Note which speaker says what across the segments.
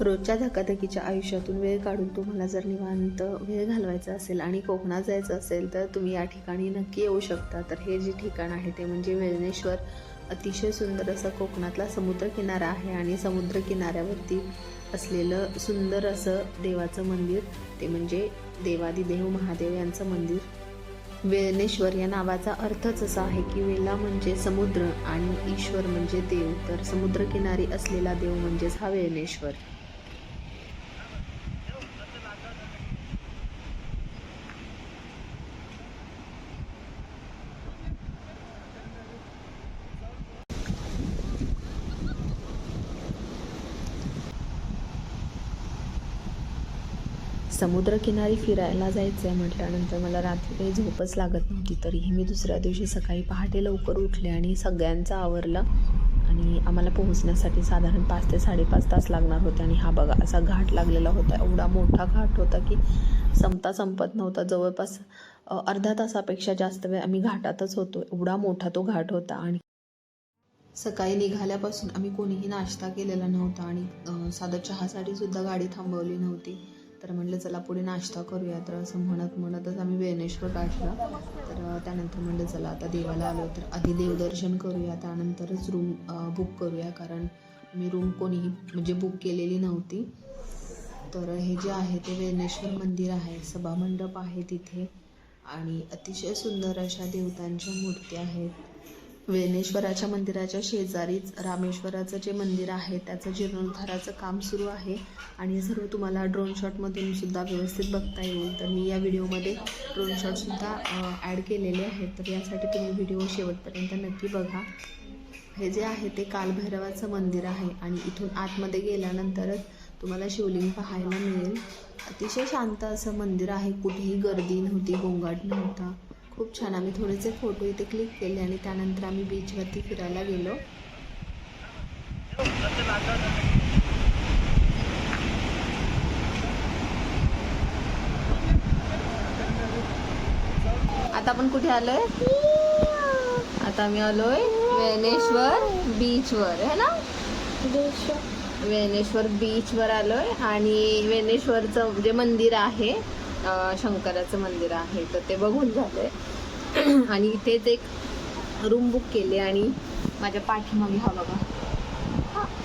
Speaker 1: रोजच्या धकाधकीच्या आयुष्यातून वेळ काढून तुम्हाला जर निवांत वेळ घालवायचा असेल आणि कोकणात जायचं असेल तर तुम्ही या ठिकाणी नक्की येऊ शकता. तर हे जे ठिकाण आहे ते म्हणजे वेळणेश्वर अतिशय सुंदर असं कोकणातला समुद्रकिनारा आहे आणि समुद्रकिनाऱ्यावरती असलेलं सुंदर असं देवाचं मंदिर ते म्हणजे देवादिदेव महादेव यांचं मंदिर. वेळनेश्वर या नावाचा अर्थच असा आहे की वेला म्हणजे समुद्र आणि ईश्वर म्हणजे देव. तर समुद्रकिनारी असलेला देव म्हणजेच हा वेळनेश्वर समुद्रकिनारी फिरायला जायचं आहे म्हटल्यानंतर मला रात्री काही झोपच लागत नव्हती. तरीही मी दुसऱ्या दिवशी सकाळी पहाटे लवकर उठले आणि सगळ्यांचा आवरला आणि आम्हाला पोहोचण्यासाठी साधारण पाच ते साडेपाच तास लागणार होते. आणि हा बघा असा घाट लागलेला होता. एवढा मोठा घाट होता की संपता संपत नव्हता. जवळपास अर्धा तासापेक्षा जास्त वेळ आम्ही घाटातच होतो. एवढा मोठा तो घाट होता आणि सकाळी निघाल्यापासून आम्ही कोणीही नाश्ता केलेला नव्हता आणि साधं चहासाठी सुद्धा गाडी थांबवली नव्हती. तर म्हटलं चला पुढे नाश्ता करूया. तर असं म्हणत म्हणतच आम्ही वेणेश्वर गाठला तर त्यानंतर म्हटलं चला आता देवाला आलो तर आधी देवदर्शन करूया त्यानंतरच रूम बुक करूया कारण मी रूम कोणीही म्हणजे बुक केलेली नव्हती. तर हे जे आहे ते वेणेश्वर मंदिर आहे सभामंडप आहे तिथे. आणि अतिशय सुंदर अशा देवतांच्या मूर्ती आहेत. वेणेश्वराच्या मंदिराच्या शेजारीच रामेश्वराचं जे मंदिर आहे त्याचं जीर्णोद्धाराचं काम सुरू आहे. आणि हे सर्व तुम्हाला ड्रोन शॉटमधून सुद्धा व्यवस्थित बघता येईल. तर मी या व्हिडिओमध्ये ड्रोन शॉटसुद्धा ॲड केलेले आहेत. तर यासाठी तुम्ही व्हिडिओ शेवटपर्यंत नक्की बघा. हे जे आहे ते कालभैरवाचं मंदिर आहे आणि इथून आतमध्ये गेल्यानंतरच तुम्हाला शिवलिंग पाहायला मिळेल. अतिशय शांत असं मंदिर आहे. कुठेही गर्दी नव्हती गोंगाट नव्हता. खूप छान. आम्ही थोडेसे फोटो इथे क्लिक केले आणि त्यानंतर आम्ही बीचवरती फिरायला गेलो. आता आपण कुठे आलोय? आता आम्ही आलोय वेनेश्वर बीचवर है ना? वेनेश्वर बीचवर आलोय आणि वेनेश्वरचं जे मंदिर आहे शंकराचं मंदिर आहे तर ते बघून झालंय. आणि इथेच एक रूम बुक केले आणि माझ्या पाठीमागे हा बघा.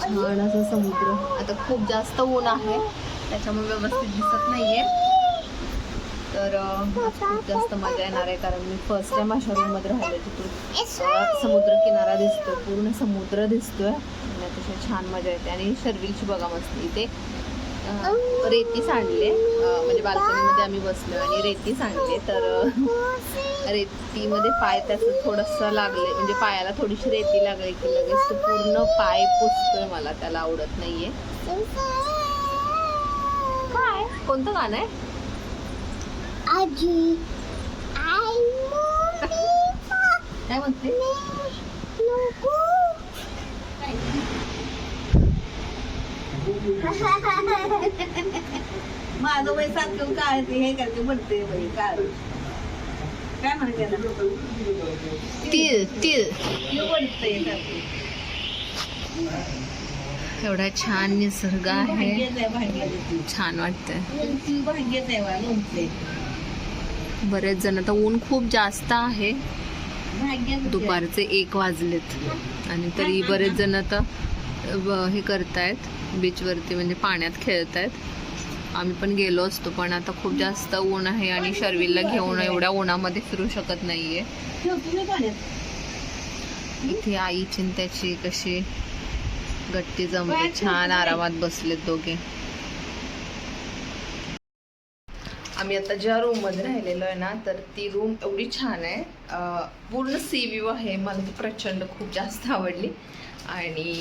Speaker 1: छान असा समुद्र. आता खूप जास्त ऊन आहे. त्याच्यामुळे व्यवस्थित दिसत नाहीये. तर खूप जास्त मजा येणार आहे कारण मी फर्स्ट टाइम अशा रूममध्ये राहिले तिथून समुद्र किनारा दिसतोय. पूर्ण समुद्र दिसतोय. अतिशय छान मजा येते. आणि शर्विलची बघा मस्त. इथे रेती सांडले. म्हणजे बाल्कनीमध्ये आम्ही बसलो आणि रेती सांडले. तर रेतीमध्ये पाय त्याचं थोडंसं लागले. म्हणजे पायाला थोडीशी रेती लागली की लगेच तो पूर्ण पाय पुसतोय मला. त्याला आवडत नाहीये. काय? कोणतं गाणं आहे?
Speaker 2: आजी आई
Speaker 1: काय म्हणते?
Speaker 3: माझं वय सारखं काय ते हे करते म्हणते बाई काय? काय म्हणते
Speaker 1: तीळ तीळ.
Speaker 3: सारखं.
Speaker 1: एवढा छान निसर्ग आहे. छान वाटतंय.
Speaker 3: लोणची भांग्याच आहे बा, लोणचे.
Speaker 1: बरेच जण आता ऊन खूप जास्त आहे. दुपारचे एक वाजलेत. आणि तरी बरेच जण आता हे करतायत. बीचवरती म्हणजे पाण्यात खेळतायत. आम्ही पण गेलो असतो पण आता खूप जास्त ऊन आहे आणि शर्विलला घेऊन एवढ्या उन्हामध्ये फिरू शकत नाहीये. इथे आई चिंत्याची कशी गट्टी जमली छान आरामात बसलेत दोघे. आम्ही आता ज्या रूममध्ये राहिलेलो आहे ना तर ती रूम एवढी छान आहे. पूर्ण सी व्ह्यू आहे. मला ती प्रचंड खूप जास्त आवडली. आणि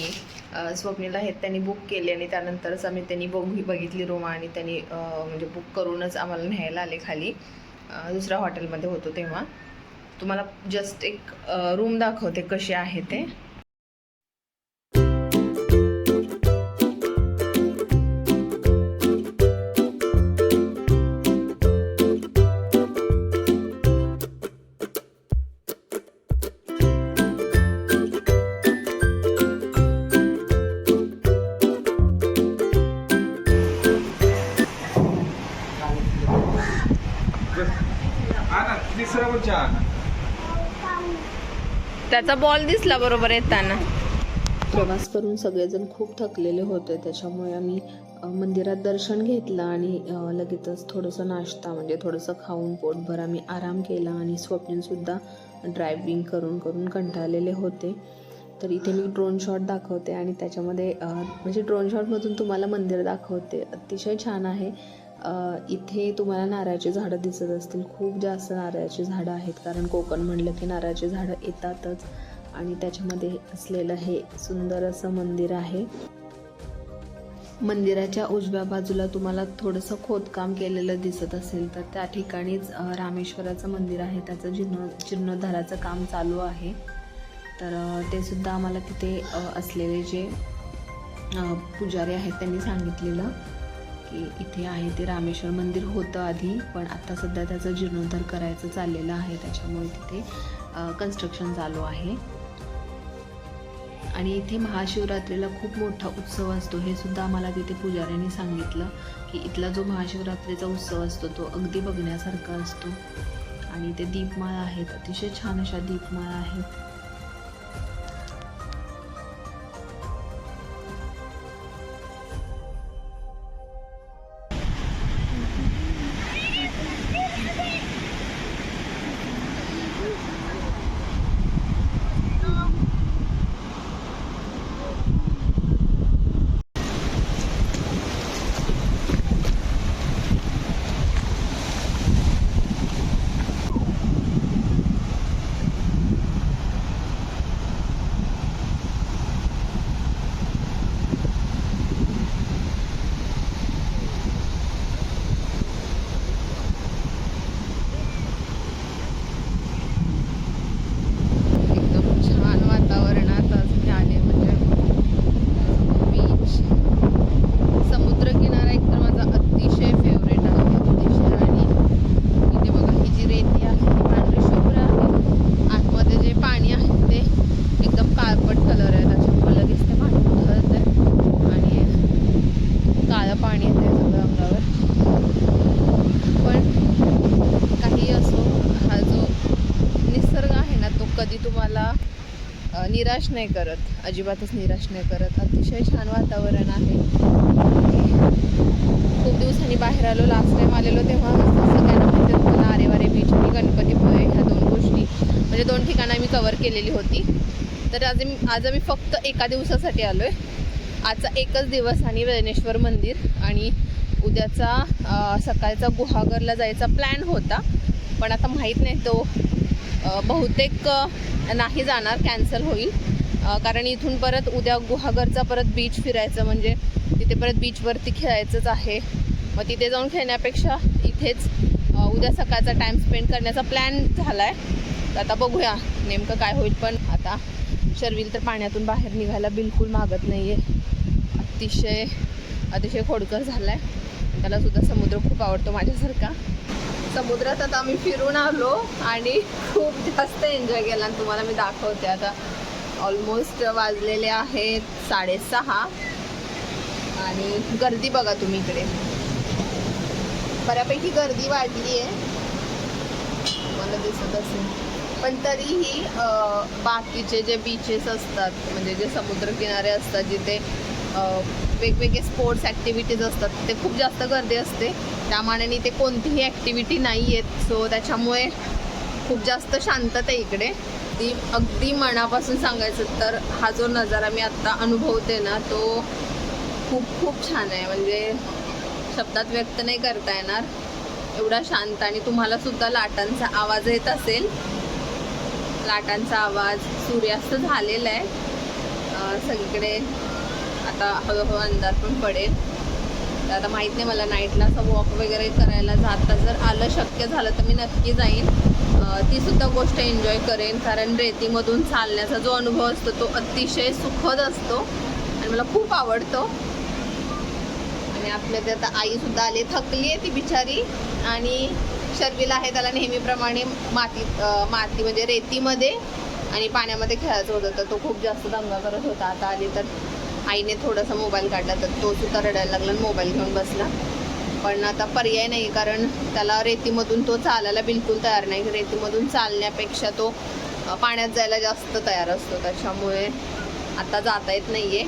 Speaker 1: स्वप्नीला हे त्यांनी बुक केली आणि त्यानंतरच आम्ही त्यांनी बघू बघितली रूम आणि त्यांनी म्हणजे बुक करूनच आम्हाला न्यायला आले खाली. दुसऱ्या हॉटेलमध्ये होतो तेव्हा. तुम्हाला जस्ट एक रूम दाखवते कशी आहे ते. त्याचा बॉल दिसला बरोबर येताना.
Speaker 4: प्रवास करून सगळेजण खूप थकलेले होते त्याच्यामुळे आम्ही मंदिरात दर्शन घेतलं आणि लगेचच थोडंसं नाश्ता म्हणजे थोडंसं खाऊन पोटभर आम्ही आराम केला आणि स्वप्नसुद्धा ड्रायव्हिंग करून करून कंटाळलेले होते. तर इथे मी ड्रोन शॉट दाखवते आणि त्याच्यामध्ये म्हणजे ड्रोन शॉटमधून तुम्हाला मंदिर दाखवते. अतिशय छान आहे. इथे तुम्हाला नारळाची झाडं दिसत असतील. खूप जास्त नारळाची झाडं आहेत. कारण कोकण म्हणलं की नारळाची झाडं येतातच. आणि त्याच्यामध्ये असलेलं हे सुंदर असं मंदिर आहे. मंदिराच्या उजव्या बाजूला तुम्हाला थोडंसं खोदकाम केलेलं दिसत असेल तर त्या ठिकाणीच रामेश्वराचं मंदिर आहे. त्याचं जीर्ण जीर्णोद्धाराचं काम चालू आहे. तर ते सुद्धा आम्हाला तिथे असलेले जे पुजारी आहेत त्यांनी सांगितलेलं. की इथे आहे ते रामेश्वर मंदिर होतं आधी पण आता सध्या त्याचं जीर्णोद्धार करायचं चाललेलं आहे. त्याच्यामुळे तिथे कन्स्ट्रक्शन चालू आहे. आणि इथे महाशिवरात्रीला खूप मोठा उत्सव असतो. हे सुद्धा आम्हाला तिथे पुजाऱ्यांनी सांगितलं की इथला जो महाशिवरात्रीचा उत्सव असतो तो अगदी बघण्यासारखा असतो. आणि ते दीपमाळा आहेत. अतिशय छान अशा दीपमाळा आहेत.
Speaker 1: निराश नाही करत. अजिबातच निराश नाही करत. अतिशय छान वातावरण आहे. खूप दिवसांनी बाहेर आलो. लास्ट टाइम आलेलो तेव्हा सगळ्यांना माहिती होतं नारेवारे बीच आणि गणपतीपुळे ह्या दोन गोष्टी. म्हणजे दोन ठिकाणं मी कवर केलेली होती. तर आज मी आज आम्ही फक्त एका दिवसासाठी आलो आहे आजचा एकच दिवस आणि वेणेश्वर मंदिर. आणि उद्याचा सकाळचा गुहागरला जायचा प्लॅन होता. पण आता माहीत नाही तो. बहुतेक नाही जाणार कॅन्सल होईल. कारण इथून परत उद्या गुहागरचा परत बीच फिरायचं म्हणजे तिथे परत बीचवरती खेळायचंच आहे. मग तिथे जाऊन खेळण्यापेक्षा इथेच उद्या सकाळचा टाईम स्पेंड करण्याचा प्लॅन झाला आहे तर आता बघूया नेमकं काय होईल. पण आता शर्विल तर पाण्यातून बाहेर निघायला बिलकुल मागत नाही आहे अतिशय अतिशय खोडकर झाला आहे त्यालासुद्धा समुद्र खूप आवडतो माझ्यासारखा. समुद्रात आता आम्ही फिरून आलो आणि खूप जास्त एन्जॉय केला. आणि तुम्हाला मी दाखवते आता. ऑलमोस्ट वाजलेले आहेत साडेसहा. आणि गर्दी बघा तुम्ही इकडे. बऱ्यापैकी गर्दी वाढली आहे तुम्हाला दिसत असेल. पण तरीही बाकीचे जे बीचेस असतात म्हणजे जे समुद्रकिनारे असतात जिथे वेगवेगळे स्पोर्ट्स ॲक्टिव्हिटीज असतात. ते खूप जास्त गर्दी असते. त्यामानाने ते कोणतीही ॲक्टिव्हिटी नाही आहेत सो त्याच्यामुळे खूप जास्त शांतता आहे इकडे. ती अगदी मनापासून सांगायचं तर हा जो नजारा मी आत्ता अनुभवते ना तो खूप खूप छान आहे. म्हणजे शब्दात व्यक्त नाही करता येणार. एवढा शांत आणि तुम्हाला सुद्धा लाटांचा आवाज येत असेल. लाटांचा आवाज सूर्यास्त झालेला आहे. सगळीकडे आता हळूहळू अंधार पण पडेल. तर आता माहीत नाही मला नाईटला असं वॉक वगैरे करायला जाता जर आलं शक्य झालं तर मी नक्की जाईन. तीसुद्धा ती सुद्धा गोष्ट एन्जॉय करेन कारण रेतीमधून चालण्याचा जो अनुभव असतो तो अतिशय सुखद असतो आणि मला खूप आवडतो. आणि आपल्या ते आता आईसुद्धा आली थकली आहे ती बिचारी. आणि शर्वीला आहे त्याला नेहमीप्रमाणे मातीत माती म्हणजे रेतीमध्ये आणि पाण्यामध्ये खेळायचं होतं तर तो खूप जास्त दंगा करत होता. आता आली तर आईने थोडासा मोबाईल काढला तर तो सुद्धा रडायला लागला मोबाईल घेऊन बसला. पण आता पर्याय नाही कारण त्याला रेतीमधून तो चालायला बिलकुल तयार नाही. रेतीमधून चालण्यापेक्षा तो पाण्यात जायला जास्त तयार असतो. त्याच्यामुळे आता जाता येत नाहीये.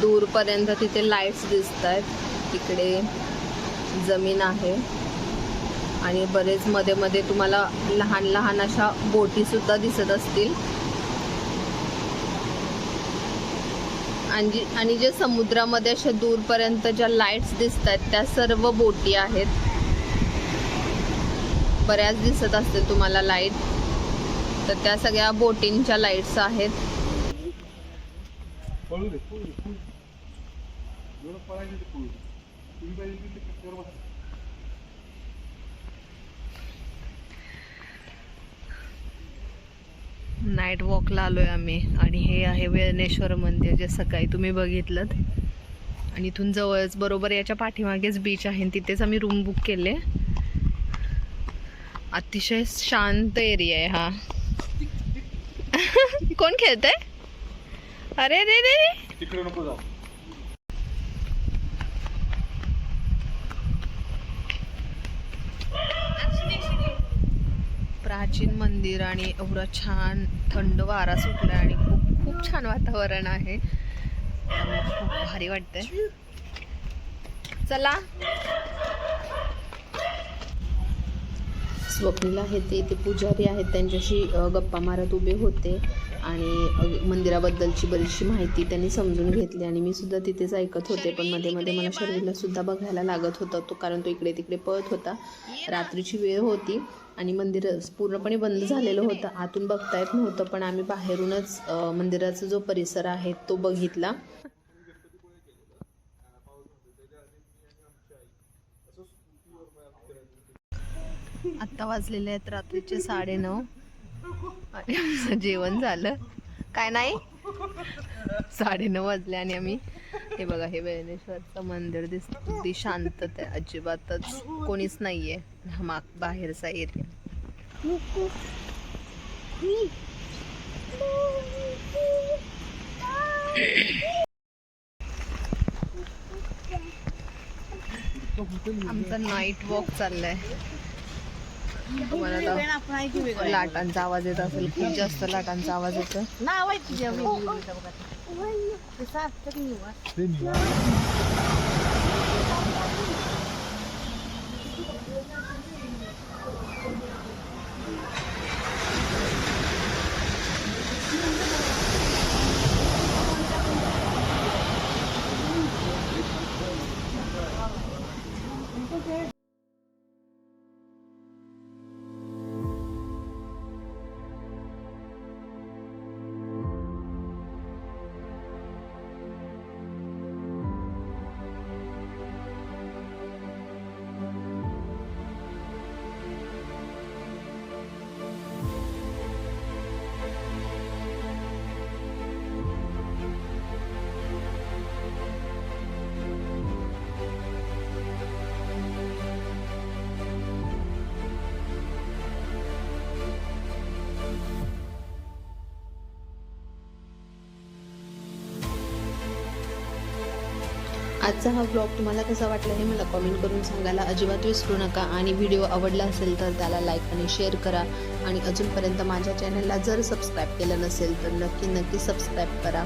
Speaker 1: दूरपर्यंत तिथे लाईट्स दिसत आहेत तिकडे जमीन आहे. आणि बरेच मध्ये मध्ये तुम्हाला लहान लहान अशा बोटी सुद्धा दिसत असतील. आणि आणि जे समुद्रामध्ये अशा दूरपर्यंत ज्या लाईट्स दिसत आहेत त्या सर्व बोटी आहेत. बऱ्याच दिसत असतील तुम्हाला लाइट तर त्या सगळ्या बोटींच्या लाईट्स आहेत.
Speaker 2: पळू दे पळू दे पळू दे. जेवढं पळायचं ते पळू दे तुम्ही पाहिजे तिथे पिक्चर बघा
Speaker 1: नाईट वॉकला आलो आहे आम्ही. आणि हे आहे वेळनेश्वर मंदिर जे सकाळी तुम्ही बघितलं आणि इथून जवळच बरोबर याच्या पाठीमागेच बीच आहे आणि तिथेच आम्ही रूम बुक केले. अतिशय शांत एरिया आहे हा. कोण खेळतंय? अरे रे रे रे
Speaker 2: तिकडे नको जाऊ.
Speaker 1: प्राचीन मंदिर आणि एवढं छान थंड वारा सुटला आणि खूप खूप छान वातावरण आहे. खूप भारी वाटतंय. चला.
Speaker 4: स्वप्नील आहे ते इथे पुजारी आहेत. त्यांच्याशी गप्पा मारत उभे होते. आणि मंदिराबद्दलची बरीचशी माहिती त्यांनी समजून घेतली. आणि मी सुद्धा तिथेच ऐकत होते. पण मध्ये मध्ये मला शर्वीला सुद्धा बघायला लागत होता. तो कारण तो इकडे तिकडे पळत होता. रात्रीची वेळ होती. आणि मंदिर पूर्णपणे बंद झालेलं होतं. आतून बघता येत नव्हतं पण आम्ही बाहेरूनच मंदिराचा जो परिसर आहे तो बघितला.
Speaker 1: आत्ता वाजलेले आहेत रात्रीचे साडेनऊ. आणि जेवण झालं. काय नाही? साडेनऊ वाजले आणि आम्ही हे बघा हे बेनेश्वरचं मंदिर दिसतं अगदी शांतता आहे अजिबातच कोणीच नाहीये. हा माग बाहेरचा एरिया. आमचा नाईट वॉक चाललाय. तुम्हाला आता
Speaker 3: आपण आहे
Speaker 1: लाटांचा आवाज येत असेल खूप जास्त लाटांचा आवाज येतो
Speaker 3: नाव आहे तुझ्या वेगवेगळी बघा हो, हो.
Speaker 4: आजचा हा ब्लॉग तुम्हाला कसा वाटला हे मला कॉमेंट करून सांगायला अजिबात विसरू नका. आणि व्हिडिओ आवडला असेल तर त्याला लाईक आणि शेअर करा. आणि अजूनपर्यंत माझ्या चॅनलला जर सबस्क्राईब केलं नसेल तर नक्की नक्की सबस्क्राईब करा.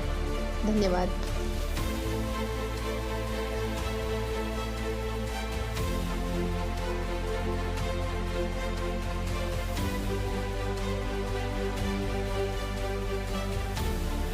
Speaker 4: धन्यवाद.